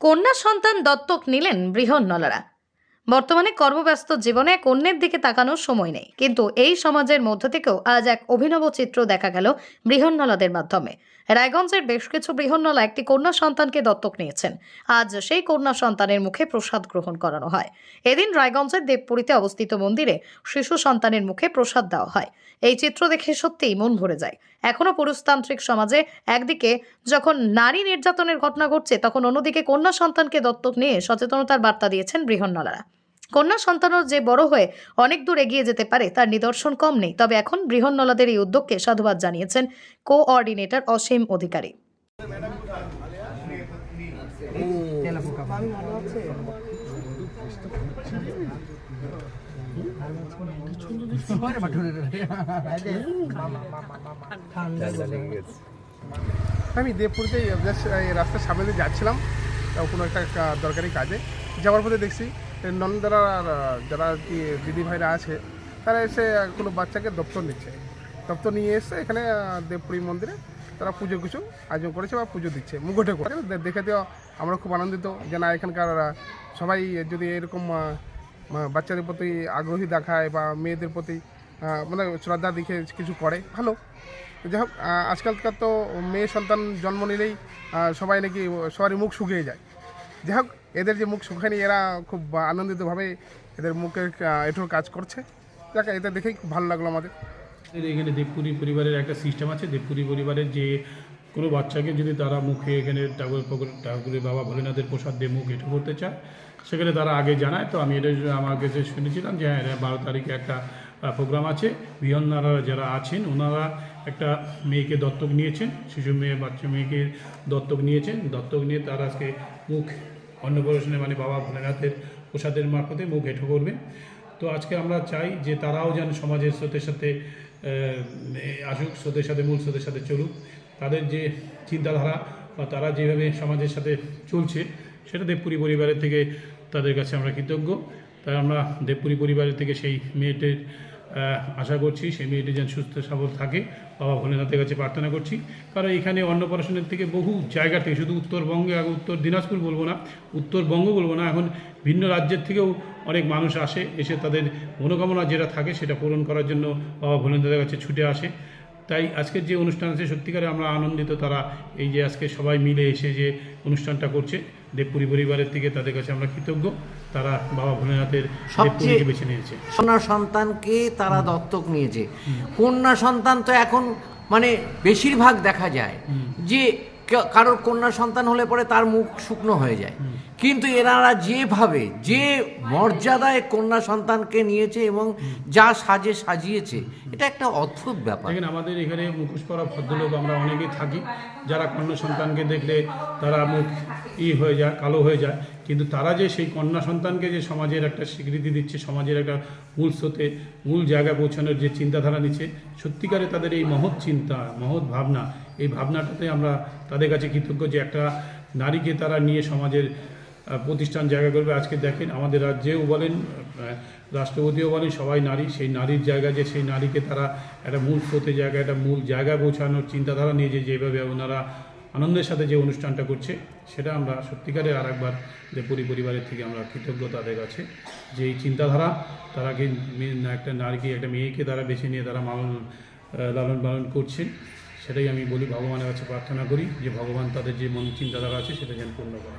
কন্যা সন্তান দত্তক নিলেন বৃহন্নলারা। বর্তমানে কর্মব্যস্ত জীবনে এক অন্যের দিকে তাকানোর সময় নেই। কিন্তু এই সমাজের মধ্য থেকেও আজ এক অভিনব চিত্র দেখা গেল বৃহন্নলাদের মাধ্যমে। রায়গঞ্জের বেশ কিছু বৃহন্নলা একটি কন্যা সন্তানকে দত্তক নিয়েছেন। আজ সেই কন্যা সন্তানের মুখে প্রসাদ গ্রহণ করানো হয়। এদিন রায়গঞ্জের দেবপুরীতে অবস্থিত মন্দিরে শিশু সন্তানের মুখে প্রসাদ দেওয়া হয়। এই চিত্র দেখে সত্যিই মন ভরে যায়। এখনও পুরুষতান্ত্রিক সমাজে একদিকে যখন নারী নির্যাতনের ঘটনা ঘটছে, তখন অন্যদিকে কন্যা সন্তানকে দত্তক নিয়ে সচেতনতার বার্তা দিয়েছেন বৃহন্নলারা। কন্যা সন্তানও যে বড় হয়ে অনেক দূর এগিয়ে যেতে পারে, তার নিদর্শন কম নেই। তবে এখন বৃহন্নলাদের এই উদ্যোগকে সাধুবাদ জানিয়েছেন কোঅর্ডিনেটর অসীম অধিকারী। আমি দেবপুরতে রাস্তার সামনে দিয়ে যাচ্ছিলাম কোনো একটা দরকারি কাজে। যাওয়ার পথে দেখছি নন্দরা যারা কি দিদি ভাইরা আছে, তারা এসে কোনো বাচ্চাকে দপ্তর নিচ্ছে। দপ্তর নিয়ে এসে এখানে দেবপুরী মন্দিরে তারা পুজো কিছু আয়োজন করেছে বা পুজো দিচ্ছে মুগোটে করে। দেখে তো আমরা খুব আনন্দিত যে না, এখানকার সবাই যদি এরকম বাচ্চাদের প্রতি আগ্রহী দেখায় বা মেয়েদের প্রতি মানে শ্রদ্ধা দেখে কিছু করে, ভালো। যাই হোক আজকালকার তো মেয়ে সন্তান জন্ম নিলেই সবাই নাকি সবারই মুখ শুকিয়ে যায়। যাই হোক এদের যে মুখ শুকায়নি এরা খুব আনন্দিতভাবে এদের মুখে এটুর কাজ করছে। যাক, এটা দেখেই খুব ভালো লাগল আমাদের। এখানে দেবপুরি পরিবারের একটা সিস্টেম আছে। দেবপুরি পরিবারের যে কোনো বাচ্চাকে যদি তারা মুখে এখানে ঠাকুর ঠাকুরের বাবা ভোলেনাথের প্রসাদ দিয়ে মুখ এঁটো করতে চায়, সেখানে তারা আগে জানায়। তো আমি এটা আমার কাছে শুনেছিলাম যে হ্যাঁ বারো তারিখে একটা প্রোগ্রাম আছে। বিহন্নারা যারা আছেন, ওনারা একটা মেয়েকে দত্তক নিয়েছেন, শিশু মেয়ে, বাচ্চা মেয়েকে দত্তক নিয়েছেন। দত্তক নিয়ে তারা আজকে মুখ অন্নপ্রাশনে মানে বাবা ভোলেনাথের প্রসাদের মারফতে মুখ এঁটো করবেন তো আজকে আমরা চাই যে তারাও যেন সমাজের স্রোতের সাথে আসুক, স্রোতের সাথে, মূল স্রোতের সাথে চলুক। তাদের যে চিন্তাধারা বা তারা যেভাবে সমাজের সাথে চলছে, সেটা দেবপুরি পরিবারের থেকে তাদের কাছে আমরা কৃতজ্ঞ। তাই আমরা দেবপুরি পরিবারের থেকে সেই মেয়েটির আশা করছি সেই মেয়েটি যেন সুস্থ সবল থাকে। বাবা ভোলেনাথের কাছে প্রার্থনা করছি। কারণ এখানে অন্নপ্রাশনের থেকে বহু জায়গা থেকে শুধু উত্তরবঙ্গে উত্তর দিনাজপুর বলব না, উত্তরবঙ্গ বলব না, এখন ভিন্ন রাজ্যের থেকেও অনেক মানুষ আসে, এসে তাদের মনোকামনা যেটা থাকে সেটা পূরণ করার জন্য বাবা ভোলেনাথের কাছে ছুটে আসে। তাই আজকের যে অনুষ্ঠান আছে সত্যিকারে আমরা আনন্দিত তারা এই যে আজকে সবাই মিলে এসে যে অনুষ্ঠানটা করছে দেবপুরি পরিবারের থেকে তাদের কাছে আমরা কৃতজ্ঞ। তারা বাবা ভোলেনাথের দেবপুরীকে বেছে নিয়েছে। কন্যা সন্তানকে তারা দত্তক নিয়েছে। কন্যা সন্তান তো এখন মানে বেশিরভাগ দেখা যায় যে কারোর কন্যা সন্তান হলে পরে তার মুখ শুকনো হয়ে যায়। কিন্তু এনারা যেভাবে যে মর্যাদায় কন্যা সন্তানকে নিয়েছে এবং যা সাজে সাজিয়েছে এটা একটা অদ্ভুত ব্যাপার। দেখেন আমাদের এখানে মুখোশ পরা ভদ্রলোক আমরা অনেকেই থাকি। যারা কন্যা সন্তানকে দেখলে তারা মুখ ই হয়ে যায় কালো হয়ে যায়। কিন্তু তারা যে সেই কন্যা সন্তানকে যে সমাজের একটা স্বীকৃতি দিচ্ছে, সমাজের একটা মূল স্রোতে, মূল জায়গায় পৌঁছানোর যে চিন্তাধারা নিচ্ছে, সত্যিকারে তাদের এই মহৎ চিন্তা, মহৎ ভাবনা, এই ভাবনাটাতে আমরা তাদের কাছে কৃতজ্ঞ যে একটা নারীকে তারা নিয়ে সমাজের প্রতিষ্ঠান জায়গা করবে। আজকে দেখেন আমাদের রাজ্যেও বলেন রাষ্ট্রপতিও বলেন, সবাই নারী, সেই নারীর জায়গা যে সেই নারীকে তারা একটা মূল স্রোতে জায়গা একটা মূল জায়গায় পৌঁছানোর চিন্তাধারা নিয়ে যে যেভাবে ওনারা আনন্দের সাথে যে অনুষ্ঠানটা করছে, সেটা আমরা সত্যিকারে আর একবার যে পুরী পরিবারের থেকে আমরা কৃতজ্ঞ তাদের কাছে যে এই চিন্তাধারা, তারা কি একটা নারীকে একটা মেয়েকে তারা বেছে নিয়ে তারা মালন লালন পালন করছে? সেটাই আমি বলি, ভগবানের কাছে প্রার্থনা করি যে ভগবান তাদের যে মন চিন্তাধারা আছে, সেটা যেন পূর্ণ করে।